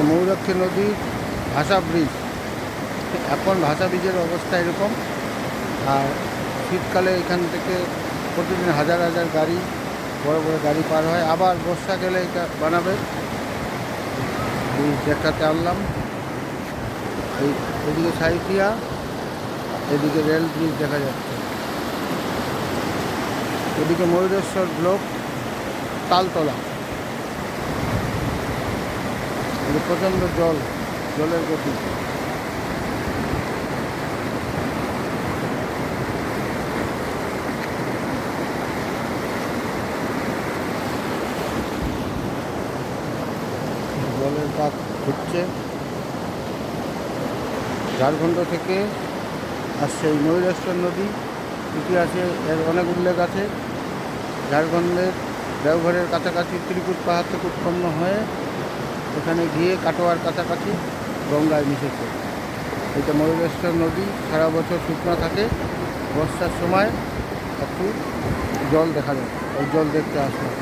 তো ময়ূরাক্ষী নদীর ভাষা ব্রিজ এখন ভাষা ব্রিজের অবস্থা এরকম। আর শীতকালে এখান থেকে প্রতিদিন হাজার হাজার গাড়ি, বড় বড় গাড়ি পার হয়। আবার বর্ষা গেলে এটা বানাবে। দেখাতে আনলাম। এই এদিকে সাইথিয়া এদিকে রেল ব্রিজ দেখা যাচ্ছে। এদিকে ময়ূরেশ্বর ব্লক, তালতলা এদিকে প্রচণ্ড জল, জলের গতি। জলের পাত ঘুরছে। ঝাড়খণ্ড থেকে আসছে এই ময়ূরেশ্বর নদী। ইতিহাসে এর অনেক উল্লেখ আছে। ঝাড়খণ্ডের দেওঘরের কাছাকাছি ত্রিকুট পাহাড় থেকে উৎপন্ন হয়ে এখানে গিয়ে কাটোয়ার কাছাকাছি গঙ্গায় মিশেছে। এটা ময়ূরেশ্বর নদী, সারা বছর শুকনো থাকে। বর্ষার সময় একটু জল দেখা যায়, ওই জল দেখতে আসলাম